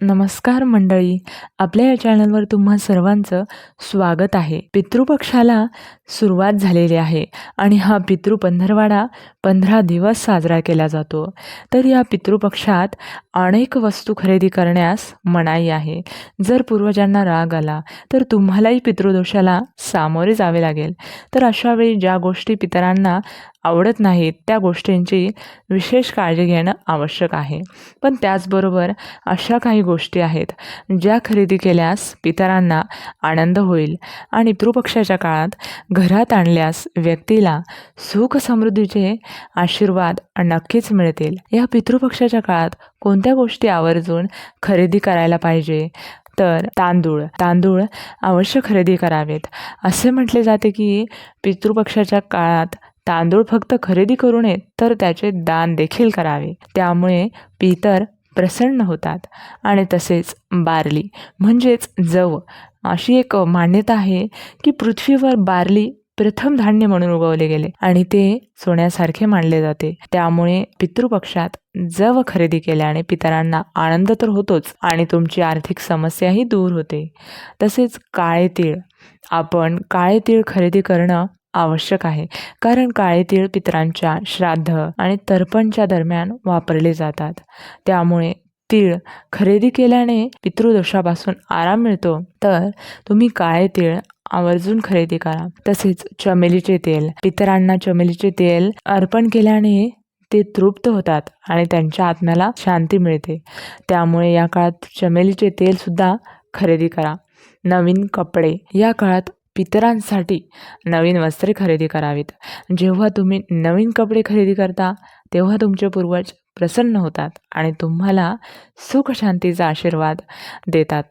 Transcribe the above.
नमस्कार मंडळी आपल्या या चॅनलवर तुम्हा सर्वांचं स्वागत आहे. पितृपक्षाला सुरुवात झालेली आहे आणि हा पितृ पंधरवाडा पंधरा दिवस साजरा केला जातो. तर या पितृपक्षात अनेक वस्तू खरेदी करण्यास मनाई आहे. जर पूर्वजांना राग आला तर तुम्हालाही पितृदोषाला सामोरे जावे लागेल. तर अशावेळी ज्या गोष्टी पितरांना आवडत नाहीत त्या गोष्टींची विशेष काळजी घेणं आवश्यक आहे. पण त्याचबरोबर अशा काही गोष्टी आहेत ज्या खरेदी केल्यास पितरांना आनंद होईल आणि पितृपक्षाच्या काळात घरात आणल्यास व्यक्तीला सुख समृद्धीचे आशीर्वाद नक्कीच मिळतील. या पितृपक्षाच्या काळात कोणत्या गोष्टी आवर्जून खरेदी करायला पाहिजे? तर तांदूळ. तांदूळ अवश्य खरेदी करावेत. असे म्हटले जाते की पितृपक्षाच्या काळात तांदूळ फक्त खरेदी करू नये तर त्याचे दान देखील करावे. त्यामुळे पितर प्रसन्न होतात. आणि तसेच बार्ली म्हणजेच जव अशी एक मान्यता आहे की पृथ्वीवर बार्ली प्रथम धान्य म्हणून उगवले गेले आणि ते सोन्यासारखे मानले जाते. त्यामुळे पितृपक्षात जव खरेदी केल्याने पितरांना आनंद तर होतोच आणि तुमची आर्थिक समस्याही दूर होते. तसेच काळे तीळ आपण काळे तीळ खरेदी करणं आवश्यक आहे. कारण काळे तीळ पितरांच्या श्राद्ध आणि तर्पणच्या दरम्यान वापरले जातात. त्यामुळे तीळ खरेदी केल्याने पितृदोषापासून आराम मिळतो. तर तुम्ही काळे तीळ आवर्जून खरेदी करा. तसेच चमेलीचे तेल पितरांना चमेलीचे तेल अर्पण केल्याने ते तृप्त होतात आणि त्यांच्या आत्म्याला शांती मिळते. त्यामुळे या काळात चमेलीचे तेलसुद्धा खरेदी करा. नवीन कपडे. या काळात पितरांसाठी नवीन वस्त्रे खरेदी करावीत. जेव्हा तुम्ही नवीन कपडे खरेदी करता तेव्हा तुमचे पूर्वज प्रसन्न होतात आणि तुम्हाला सुखशांतीचा आशीर्वाद देतात.